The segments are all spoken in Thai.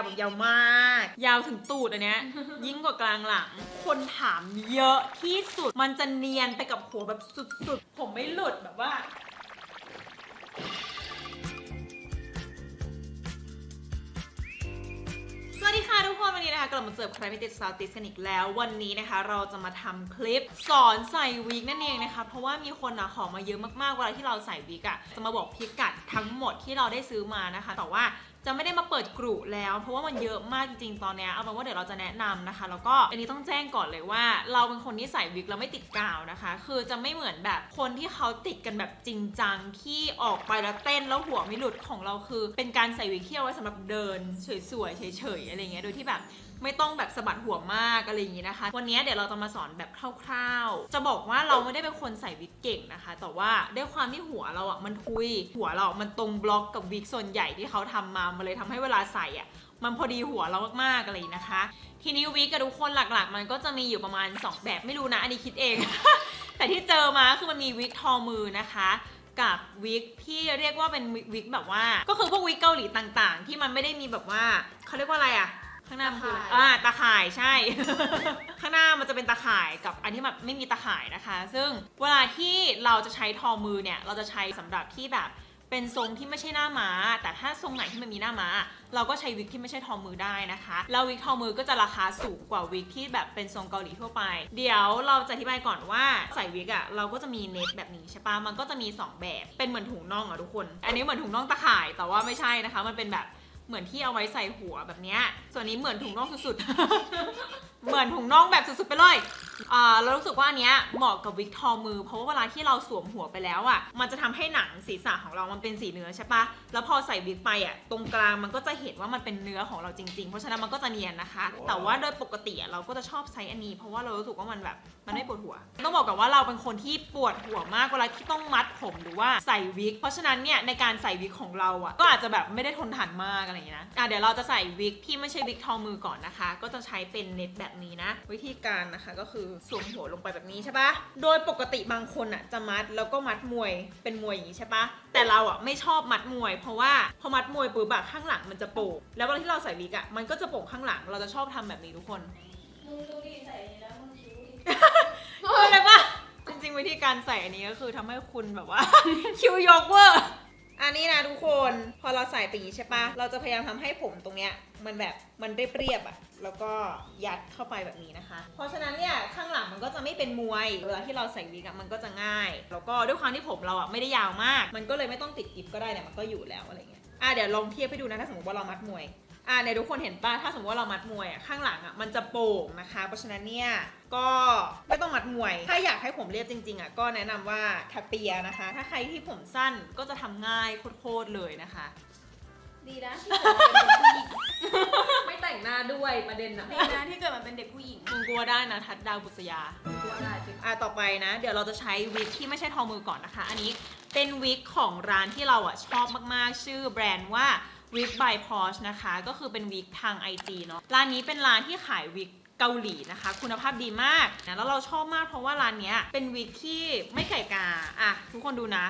าวแบบยาวมาก ยาวถึงตูดอันเนี้ย ยิ่งกว่ากลางหลัง คนถามเยอะที่สุด มันจะเนียนไปกับหัวแบบสุดๆ ผมไม่หลุดแบบว่า สวัสดีค่ะทุกคน วันนี้นะคะกลับมาเจอใครไม่ติดสาวติดกันอีกแล้ว วันนี้นะคะ เราจะมาทำคลิปสอนใส่วิกนั่นเองนะคะ เพราะว่ามีคนนะขอมาเยอะมากๆเวลาที่เราใส่วิกอะจะมาบอกพิกัดทั้งหมดที่เราได้ซื้อมานะคะ แต่ว่า จะไม่ได้มาเปิดกรุแล้ว เพราะว่ามันเยอะมากจริงๆ ตอนนี้เอาเป็นว่าเดี๋ยวเราจะแนะนำนะคะ แล้วก็อันนี้ต้องแจ้งก่อนเลยว่า เราเป็นคนที่ใส่วิกแล้วไม่ติดกาวนะคะ คือจะไม่เหมือนแบบคนที่เขาติดกันแบบจริงจังที่ออกไปแล้วเต้นแล้วหัวไม่หลุดของเราคือ เป็นการใส่วิกที่เอาไว้สำหรับเดินสวยๆเฉยๆอะไรเงี้ยโดยที่แบบ ไม่ต้องแบบสะบัดหัวมากอะไรอย่างนี้นะคะ วันนี้เดี๋ยวเราจะมาสอนแบบคร่าวๆ จะบอกว่าเราไม่ได้เป็นคนใส่วิกเก่งนะคะ แต่ว่าด้วยความที่หัวเราอะมันทุย หัวเรา มันตรงบล็อกกับวิกส่วนใหญ่ที่เขาทำมา มันเลยทำให้เวลาใส่อะมันพอดีหัวเรามากๆอะไรอย่างนี้นะคะ ทีนี้วิกกับทุกคนหลักๆ มันก็จะมีอยู่ประมาณ 2 แบบไม่รู้นะ อันนี้คิดเอง แต่ที่เจอมาคือมันมีวิกทอมือนะคะกับวิกที่เรียกว่าเป็นวิกแบบว่า ก็คือพวกวิกเกาหลีต่างๆ ที่มันไม่ได้มีแบบว่าเขาเรียกว่าอะไรอะ ข้างหน้ามันคืออะไรอ่าตาข่ายใช่ ข้างหน้ามันจะเป็นตาข่ายกับอันที่แบบไม่มีตาข่ายนะคะ ซึ่งเวลาที่เราจะใช้ทอมือเนี่ย เราจะใช้สำหรับที่แบบเป็นทรงที่ไม่ใช่หน้าม้า แต่ถ้าทรงไหนที่มันมีหน้าม้า เราก็ใช้วิกที่ไม่ใช่ทอมือได้นะคะ แล้ววิกทอมือก็จะราคาสูงกว่าวิกที่แบบเป็นทรงเกาหลีทั่วไป เดี๋ยวเราจะอธิบายก่อนว่าใส่วิกอะเราก็จะมีเน็ตแบบนี้ใช่ปะมันก็จะมี2แบบ เป็นเหมือนถุงน่องอะทุกคน อันนี้เหมือนถุงน่องตะข่าย แต่ว่าไม่ใช่นะคะ มันเป็นแบบ เหมือนที่เอาไว้ใส่หัวแบบเนี้ยส่วนนี้เหมือนถุงน่องสุดๆ เหมือนถุงน่องแบบสุดๆไปเลย อ่าเรารู้สึกว่าอันเนี้ยเหมาะกับวิกทอมือ เพราะว่าเวลาที่เราสวมหัวไปแล้วอะ มันจะทำให้หนังศีรษะของเรามันเป็นสีเนื้อใช่ปะแล้วพอใส่วิกไปอะตรงกลางมันก็จะเห็นว่ามันเป็นเนื้อของเราจริง ๆ เพราะฉะนั้นมันก็จะเนียนนะคะ แต่ว่าโดยปกติอะเราก็จะชอบใช้อันนี้ เพราะว่าเรารู้สึกว่ามันแบบมันไม่ปวดหัว ต้องบอกกับว่าเราเป็นคนที่ปวดหัวมากเวลาที่ต้องมัดผมหรือว่าใส่วิก เพราะฉะนั้นเนี่ยในการใส่วิกของเราอะก็อาจจะแบบไม่ได้ทนทานมากอะไรอย่างเงี้ยนะอะเดี๋ยวเราจะใส่วิกที่ไม่ใช่วิกทอมือก่อนนะคะ ก็จะใช้เป็นเน็ตแบบนี้นะ วิธีการนะคะก็คือสวมหัวลงไปแบบนี้ใช่ปะโดยปกติบางคนอะจะมัดแล้วก็มัดมวยเป็นมวยอย่างนี้ใช่ปะแต่เราอะไม่ชอบมัดมวย เพราะว่าพอมัดมวยปุ๊บอะข้างหลังมันจะโป่งแล้วเวลาที่เราใส่วิกอะมันก็จะโป่งข้างหลังเราจะชอบทำแบบนี้ทุกคน มึงดูดิใส่อันนี้แล้วมึงคิ้วดิเออเลยปะจริงๆ วิธีการใส่อันนี้ก็คือทำให้คุณแบบว่า คิวยกเวอร์ อันนี้นะทุกคน พอเราใส่ไปอย่างนี้ใช่ปะเราจะพยายามทำให้ผมตรงเนี้ย มันแบบมันเรียบๆอะแล้วก็ยัดเข้าไปแบบนี้นะคะ เพราะฉะนั้นเนี่ยข้างหลังมันก็จะไม่เป็นมวย เวลาที่เราใส่วิกอะมันก็จะง่าย แล้วก็ด้วยความที่ผมเราอะไม่ได้ยาวมาก มันก็เลยไม่ต้องติดกิฟก็ได้เนี่ยมันก็อยู่แล้วอะไรเงี้ย อะเดี๋ยวลองเทียบให้ดูนะถ้าสมมติว่าเรามัดมวย อ่าในทุกคนเห็นป่ะถ้าสมมติว่าเรามัดมวยอะข้างหลังอะมันจะโป่งนะคะ เพราะฉะนั้นเนี่ยก็ไม่ต้องมัดมวย ถ้าอยากให้ผมเรียบจริงๆอะก็แนะนำว่าแคปเปียนะคะ ถ้าใครที่ผมสั้นก็จะทำง่ายโคตรๆเลยนะคะ ดีนะที่เกิดมาเป็นเด็กผู้หญิงไม่แต่งหน้าด้วยประเด็นนะดีนะที่เกิดมาเป็นเด็กผู้หญิงมึงกลัวได้นะทัดดาวบุษยากลัวได้สิอะต่อไปนะ เดี๋ยวเราจะใช้วิกที่ไม่ใช่ทอมือก่อนนะคะ อันนี้เป็นวิกของร้านที่เราอะชอบมากๆ ชื่อแบรนด์ว่า Wig by Porsche นะคะ ก็คือเป็นวิกทาง IG เนาะร้านนี้เป็นร้านที่ขายวิกเกาหลีนะคะ คุณภาพดีมากนะแล้วเราชอบมากเพราะว่าร้านเนี้ยเป็นวิกที่ไม่ไก่กาอะทุกคนดูนะ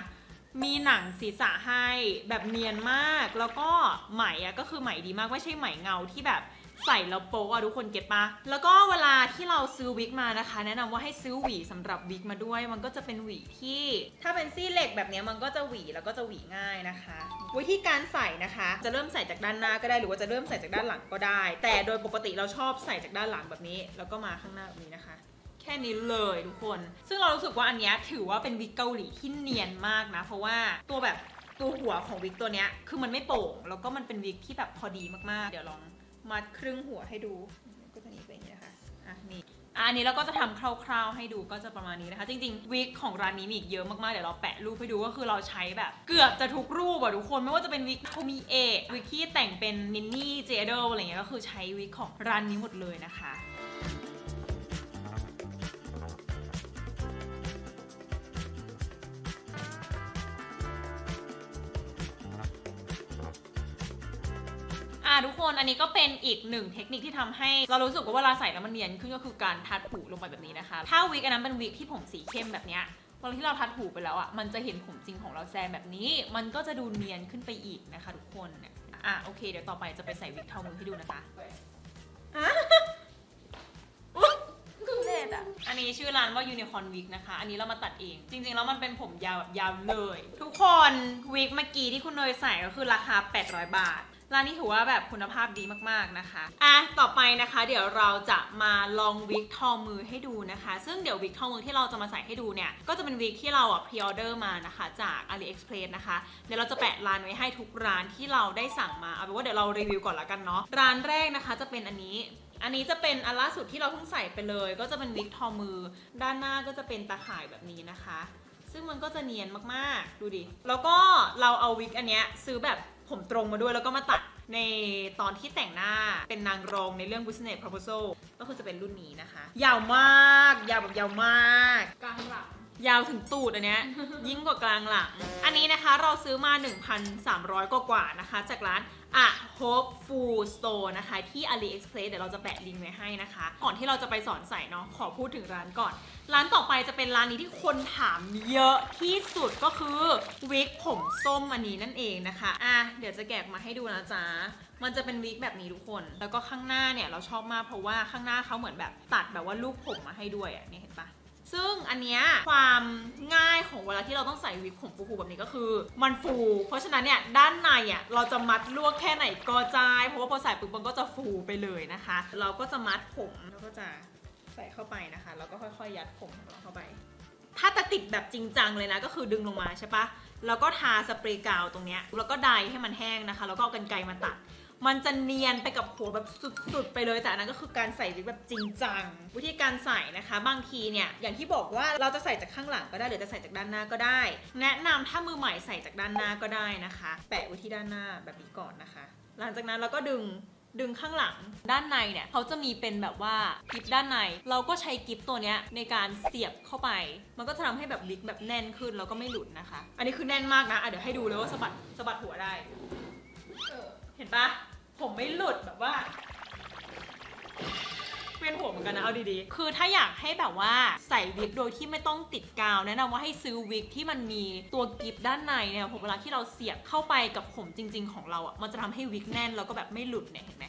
มีหนังศีรษะให้แบบเนียนมาก แล้วก็ไหมอะก็คือไหมดีมากไม่ใช่ไหมเงาที่แบบใส่แล้วโป๊ะอะทุกคนเก็ตปะแล้วก็เวลาที่เราซื้อวิกมานะคะ แนะนำว่าให้ซื้อหวีสำหรับวิกมาด้วย มันก็จะเป็นหวีที่ ถ้าเป็นซี่เหล็กแบบนี้มันก็จะหวีแล้วก็จะหวีง่ายนะคะ วิธีการใส่นะคะ จะเริ่มใส่จากด้านหน้าก็ได้หรือว่าจะเริ่มใส่จากด้านหลังก็ได้ แต่โดยปกติเราชอบใส่จากด้านหลังแบบนี้ แล้วก็มาข้างหน้าแบบนี้นะคะ แค่นี้เลยทุกคน ซึ่งเรารู้สึกว่าอันเนี้ยถือว่าเป็นวิกเกาหลีที่เนียนมากนะ เพราะว่าตัวแบบตัวหัวของวิกตัวเนี้ยคือมันไม่โป่ง แล้วก็มันเป็นวิกที่แบบพอดีมากๆ เดี๋ยวลองมัดครึ่งหัวให้ดู ก็จะนีไปอย่างนี้นะคะ อะนี่อันนี้เราก็จะทำคร่าว ๆ ให้ดูก็จะประมาณนี้นะคะ จริงๆวิกของร้านนี้มีอีกเยอะมากๆ เดี๋ยวเราแปะรูปให้ดูก็คือเราใช้แบบ เกือบจะทุกรูปอะทุกคนไม่ว่าจะเป็นวิกโทมีเอะวิกที่แต่งเป็นนินนี่เจเดลอะไรเงี้ยก็คือใช้วิกของร้านนี้หมดเลยนะคะ ทุกคนอันนี้ก็เป็นอีกหนึ่งเทคนิคที่ทำให้ เรารู้สึกว่าเวลาใส่แล้วมันเนียนขึ้นก็คือการทัดหูลงไปแบบนี้นะคะ ถ้าวิกอันนั้นเป็นวิกที่ผมสีเข้มแบบเนี้ยเวลาที่เราทัดหูไปแล้วอะ มันจะเห็นผมจริงของเราแซมแบบนี้ มันก็จะดูเนียนขึ้นไปอีกนะคะทุกคนเนี่ยอะอะโอเคเดี๋ยวต่อไปจะไปใส่วิกเทามือให้ดูนะคะเด็ดอะอันนี้ชื่อร้านว่า Unicorn Wig นะคะ อันนี้เรามาตัดเอง จริงๆ แล้วมันเป็นผมยาวแบบยาวเลย ทุกคนวิกเมื่อกี้ที่คุณเนยใส่ก็คือราคา 800 บาท ร้านนี้ถือว่าแบบคุณภาพดีมากๆนะคะอะต่อไปนะคะ เดี๋ยวเราจะมาลองวิกทอมือให้ดูนะคะ ซึ่งเดี๋ยววิกทอมือที่เราจะมาใส่ให้ดูเนี่ยก็จะเป็นวิกที่เราอะพรีออเดอร์มานะคะ จาก AliExpress นะคะเดี๋ยวเราจะแปะร้านไว้ให้ทุกร้านที่เราได้สั่งมาเอาเป็นว่าเดี๋ยวเรารีวิวก่อนละกันเนาะร้านแรกนะคะจะเป็นอันนี้อันนี้จะเป็นอันล่าสุดที่เราเพิ่งใส่ไปเลย ก็จะเป็นวิกทอมือ ด้านหน้าก็จะเป็นตาข่ายแบบนี้นะคะ ซึ่งมันก็จะเนียนมากๆ ดูดิ แล้วก็เราเอาวิกอันเนี้ยซื้อแบบ ผมตรงมาด้วยแล้วก็มาตัดในตอนที่แต่งหน้าเป็นนางรองในเรื่อง Business Proposal ก็คือจะเป็นรุ่นนี้นะคะ ยาวมาก ยาวแบบยาวมาก กลางหลังยาวถึงตูดอันเนี้ย ยิ่งกว่ากลางหลัง อันนี้นะคะเราซื้อมา 1,300 กว่ากว่าๆนะคะ จากร้าน A Hope Full Store นะคะ ที่ AliExpress เดี๋ยวเราจะแปะลิงก์ไว้ให้นะคะ ก่อนที่เราจะไปสอนใส่เนาะขอพูดถึงร้านก่อน ร้านต่อไปจะเป็นร้านนี้ที่คนถามเยอะที่สุดก็คือวิกผมส้มอันนี้นั่นเองนะคะอะเดี๋ยวจะแกะมาให้ดูนะจ๊ะมันจะเป็นวิกแบบนี้ทุกคน แล้วก็ข้างหน้าเนี่ยเราชอบมากเพราะว่าข้างหน้าเขาเหมือนแบบตัดแบบว่าลูกผมมาให้ด้วยอะนี่เห็นปะ ซึ่งอันเนี้ยความง่ายของเวลาที่เราต้องใส่วิกผมฟูๆแบบนี้ก็คือ มันฟู เพราะฉะนั้นเนี่ยด้านในอะเราจะมัดลวกแค่ไหนก็ได้เพราะว่าพอใส่ปุ๊บมันก็จะฟูไปเลยนะคะ เราก็จะมัดผมแล้วก็จะใส่เข้าไปนะคะ แล้วก็ค่อยๆยัดผมของเราเข้าไป ถ้าจะติดแบบจริงจังเลยนะ ก็คือดึงลงมาใช่ปะแล้วก็ทาสเปรย์กาวตรงเนี้ยแล้วก็ไดให้มันแห้งนะคะ แล้วก็เอากันไกรมาตัด มันจะเนียนไปกับหัวแบบสุดๆ ไปเลย แต่อันนั้นก็คือการใส่วิกแบบจริงจัง วิธีการใส่นะคะ บางทีเนี่ย อย่างที่บอกว่าเราจะใส่จากข้างหลังก็ได้ หรือจะใส่จากด้านหน้าก็ได้ แนะนำถ้ามือใหม่ใส่จากด้านหน้าก็ได้นะคะ แปะไว้ที่ด้านหน้าแบบนี้ก่อนนะคะ หลังจากนั้นเราก็ดึงดึงข้างหลังด้านในเนี่ยเขาจะมีเป็นแบบว่ากิฟด้านใน เราก็ใช้กิฟตัวเนี้ยในการเสียบเข้าไป มันก็จะทำให้แบบวิกแบบแน่นขึ้นแล้วก็ไม่หลุดนะคะ อันนี้คือแน่นมากนะอะเดี๋ยวให้ดูเลยว่าสะบัดสะบัดหัวได้เห็นปะ ผมไม่หลุดแบบว่าเวียนหัวเหมือนกันนะเอาดีๆ คือถ้าอยากให้แบบว่าใส่วิกโดยที่ไม่ต้องติดกาว แนะนำว่าให้ซื้อวิกที่มันมีตัวกิฟด้านในเนี่ยผมเวลาที่เราเสียบเข้าไปกับผมจริง ๆ ของเราอะมันจะทำให้วิกแน่นแล้วก็แบบไม่หลุดเนี่ยเห็นไหม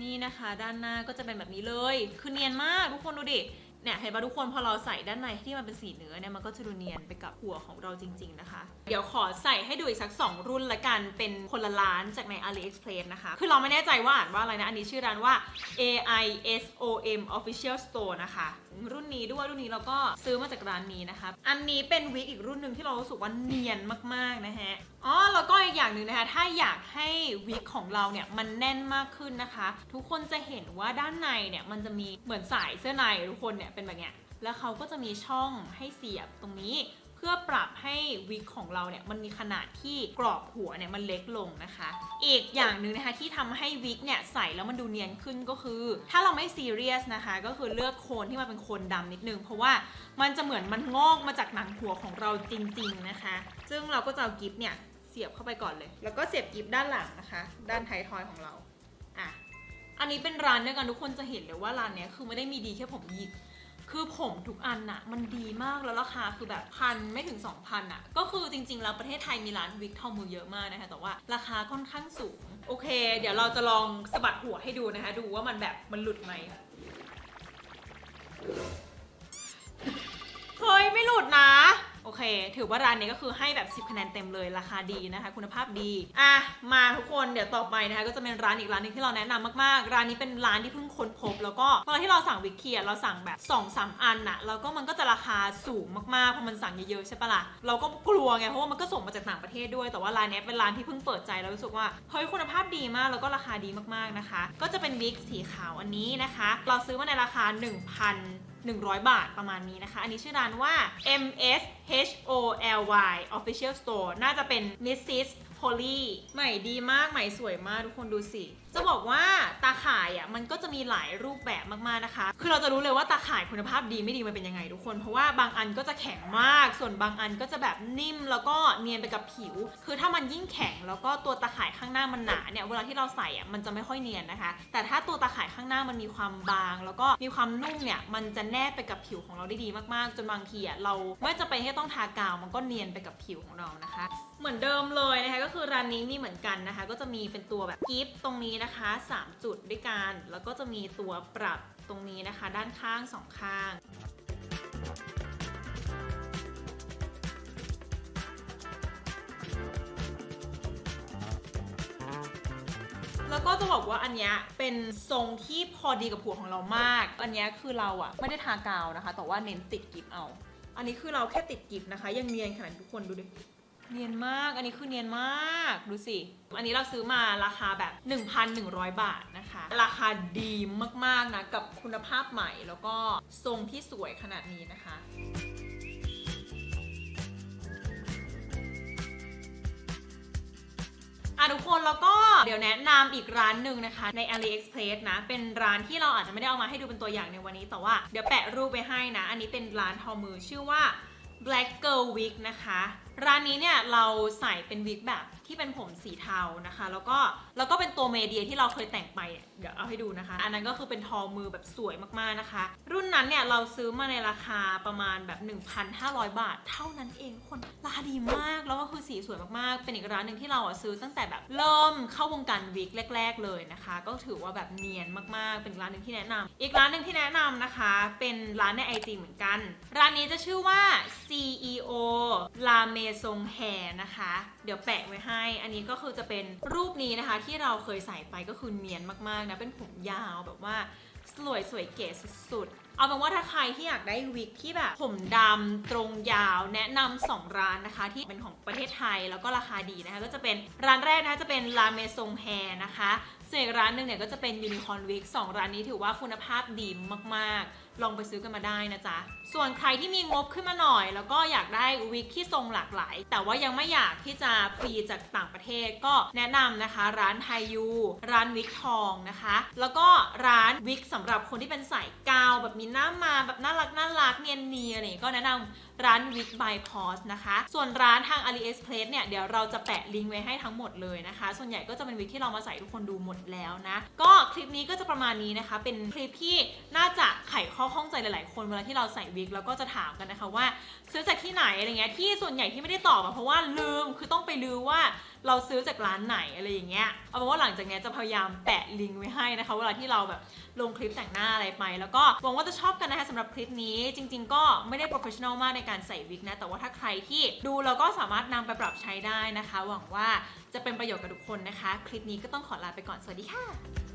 นี่นะคะ ด้านหน้าก็จะเป็นแบบนี้เลย คือเนียนมากทุกคนดูดิ เนี่ยเห็นปะทุกคนพอเราใส่ด้านในที่มันเป็นสีเนื้อเนี่ยมันก็จะดูเนียนไปกับหัวของเราจริง ๆนะคะ เดี๋ยวขอใส่ให้ดูอีกสัก 2 รุ่นละกันเป็นคนละร้านจากใน AliExpress นะคะ คือเราไม่แน่ใจว่าอ่านว่าอะไรนะ อันนี้ชื่อร้านว่า AISOM Official Store นะคะ รุ่นนี้ด้วยรุ่นนี้เราก็ซื้อมาจากร้านนี้นะคะ อันนี้เป็นวิกอีกรุ่นหนึ่งที่เรารู้สึกว่าเนียนมากๆนะฮะอ๋อแล้วก็อีกอย่างหนึ่งนะคะ ถ้าอยากให้วิกของเราเนี่ยมันแน่นมากขึ้นนะคะ ทุกคนจะเห็นว่าด้านในเนี่ยมันจะมีเหมือนสายเสื้อในทุกคนเนี่ยเป็นแบบเนี้ยแล้วเขาก็จะมีช่องให้เสียบตรงนี้ เพื่อปรับให้วิกของเราเนี่ยมันมีขนาดที่กรอบหัวเนี่ยมันเล็กลงนะคะ อีกอย่างหนึ่งนะคะที่ทำให้วิกเนี่ยใส่แล้วมันดูเนียนขึ้นก็คือ ถ้าเราไม่ซีเรียสนะคะ ก็คือเลือกโคนที่มันเป็นโคนดำนิดนึง เพราะว่ามันจะเหมือนมันงอกมาจากหนังหัวของเราจริง ๆนะคะ ซึ่งเราก็จะเอากิฟเนี่ยเสียบเข้าไปก่อนเลย แล้วก็เสียบกิฟด้านหลังนะคะ ด้านไททอยของเราอะอันนี้เป็นร้านเดียวกันทุกคนจะเห็นเลยว่าร้านเนี้ยคือไม่ได้มีดีแค่ผมหยิก คือผมทุกอันน่ะ มันดีมากแล้วราคาคือแบบพันไม่ถึง 2,000อะ ก็คือจริงๆ แล้วประเทศไทยมีร้านวิกทอมมือเยอะมากนะคะ แต่ว่าราคาค่อนข้างสูง โอเค เดี๋ยวเราจะลองสะบัดหัวให้ดูนะคะ ดูว่ามันแบบมันหลุดไหม เค ถือว่าร้านนี้ก็คือให้แบบ 10คะแนนเต็มเลยราคาดีนะคะ คุณภาพดีอะมาทุกคนเดี๋ยวต่อไปนะคะ ก็จะเป็นร้านอีกร้านหนึงที่เราแนะนำมากๆ ร้านนี้เป็นร้านที่เพิ่งค้นพบ แล้วก็เวลาที่เราสั่งวิกเคียเราสั่งแบบ2อสามอันน่ะแล้วก็มันก็จะราคาสูงมากๆเพราะมันสั่งเยอะๆใช่ปะล่ะเราก็กลัวไงเพราะว่ามันก็ส่งมาจากต่างประเทศด้วย แต่ว่าร้านนี้เป็นร้านที่เพิ่งเปิดใจแล้วรู้สึกว่าเฮ้ยคุณภาพดีมากแล้วก็ราคาดีมากๆนะคะ ก็จะเป็นวิกสีขาวอันนี้นะคะ เราซื้อมาในราคา 1,000 100 บาทประมาณนี้นะคะ อันนี้ชื่อร้านว่า MS H O L Y Official Store น่าจะเป็น Mrs. Polly ใหม่ดีมาก ใหม่สวยมากทุกคนดูสิจะบอกว่าตาข่ายอะมันก็จะมีหลายรูปแบบมากๆนะคะ คือเราจะรู้เลยว่าตาข่ายคุณภาพดีไม่ดีมันเป็นยังไงทุกคน เพราะว่าบางอันก็จะแข็งมาก ส่วนบางอันก็จะแบบนิ่มแล้วก็เนียนไปกับผิว คือถ้ามันยิ่งแข็งแล้วก็ตัวตาข่ายข้างหน้ามันหนาเนี่ยเวลาที่เราใส่อะมันจะไม่ค่อยเนียนนะคะ แต่ถ้าตัวตาข่ายข้างหน้ามันมีความบาง แล้วก็มีความนุ่มเนี่ยมันจะแนบไปกับผิวของเราได้ดีมากๆ จนบางทีอะเราไม่จะไปนที่ต้องทากาวมันก็เนียนไปกับผิวของเรานะคะ เหมือนเดิมเลยนะคะก็คือร้านนี้มีเหมือนกันนะคะ ก็จะมีเป็นตัวแบบกิฟต์ตรงนี้นะคะ 3 จุดด้วยกัน แล้วก็จะมีตัวปรับตรงนี้นะคะ ด้านข้างสองข้างแล้วก็จะบอกว่าอันเนี้ยเป็นทรงที่พอดีกับผัวของเรามาก อันเนี้ยคือเราอะไม่ได้ทากาวนะคะ แต่ว่าเน้นติดกิฟเอา อันนี้คือเราแค่ติดกิฟนะคะ ยังเนียนขนาดทุกคนดูดิ เนียนมาก อันนี้คือเนียนมาก ดูสิ อันนี้เราซื้อมาราคาแบบ 1,100 บาทนะคะ ราคาดีมากๆนะ กับคุณภาพใหม่แล้วก็ทรงที่สวยขนาดนี้นะคะอะทุกคนแล้วก็เดี๋ยวแนะนำอีกร้านหนึ่งนะคะ ใน AliExpress นะ เป็นร้านที่เราอาจจะไม่ได้เอามาให้ดูเป็นตัวอย่างในวันนี้ แต่ว่าเดี๋ยวแปะรูปไปให้นะ อันนี้เป็นร้านทอมือชื่อว่า Black Girl Wig นะคะ ร้านนี้เนี่ยเราใส่เป็นวิกแบบที่เป็นผมสีเทานะคะ แล้วก็แล้วก็เป็นตัวเมเดียที่เราเคยแต่งไปเดี๋ยวเอาให้ดูนะคะ อันนั้นก็คือเป็นทอมือแบบสวยมากๆนะคะ รุ่นนั้นเนี่ยเราซื้อมาในราคาประมาณแบบ 1,500 บาท เท่านั้นเองทุกคนราคาดีมากแล้วก็คือสีสวยมากๆ เป็นอีกร้านหนึ่งที่เราซื้อตั้งแต่แบบเริ่มเข้าวงการวิกแรก ๆ เลยนะคะ ก็ถือว่าแบบเนียนมากๆ เป็นร้านหนึ่งที่แนะนำอีกร้านหนึ่งที่แนะนำนะคะ เป็นร้านในไอจีเหมือนกัน ร้านนี้จะชื่อว่า CEO La Maison Hair นะคะ เดี๋ยวแปะไว้ให้ อันนี้ก็คือจะเป็นรูปนี้นะคะ ที่เราเคยใส่ไปก็คือเนียนมากๆนะ เป็นผมยาวแบบว่าสวยสวยเก๋สุดๆ เอาเป็นว่าถ้าใครที่อยากได้วิกที่แบบผมดำตรงยาวแนะนำสองร้านนะคะ ที่เป็นของประเทศไทยแล้วก็ราคาดีนะคะ ก็จะเป็นร้านแรกนะคะจะเป็น La Maison Hair นะคะส่วนอีกร้านหนึ่งเนี่ยก็จะเป็น Unicorn Wig สองร้านนี้ถือว่าคุณภาพดีมากๆ ลองไปซื้อกันมาได้นะจ๊ะ ส่วนใครที่มีงบขึ้นมาหน่อย แล้วก็อยากได้วิกที่ทรงหลากหลาย แต่ว่ายังไม่อยากที่จะพรีจากต่างประเทศก็แนะนำนะคะ ร้านไทยู ร้านวิกทองนะคะ แล้วก็ร้านวิกสำหรับคนที่เป็นสายกาวแบบมีหน้ามาแบบน่ารักน่ารักเนียนเนียอะไรอย่างงี้ก็แนะนำร้านวิกบายคอสนะคะ ส่วนร้านทาง AliExpress เนี่ยเดี๋ยวเราจะแปะลิงก์ไว้ให้ทั้งหมดเลยนะคะ ส่วนใหญ่ก็จะเป็นวิกที่เรามาใส่ทุกคนดูหมดแล้วนะ ก็คลิปนี้ก็จะประมาณนี้นะคะ เป็นคลิปที่น่าจะไขข้อข้องใจหลาย ๆ คนเวลาที่เราใส่วิกแล้วก็จะถามกันนะคะว่า ซื้อจากที่ไหนอะไรเงี้ยที่ส่วนใหญ่ที่ไม่ได้ตอบอะเพราะว่าลืมคือต้องไปลือว่าเราซื้อจากร้านไหนอะไรอย่างเงี้ยเอาเป็นว่าหลังจากนี้จะพยายามแปะลิงก์ไว้ให้นะคะ เวลาที่เราแบบลงคลิปแต่งหน้าอะไรไป แล้วก็หวังว่าจะชอบกันนะคะสำหรับคลิปนี้ จริง ๆ ก็ไม่ได้โปรเฟชชั่นอลมากในการใส่วิกนะแต่ว่าถ้าใครที่ดูแล้วก็สามารถนำไปปรับใช้ได้นะคะ หวังว่าจะเป็นประโยชน์กับทุกคนนะคะ คลิปนี้ก็ต้องขอลาไปก่อนสวัสดีค่ะ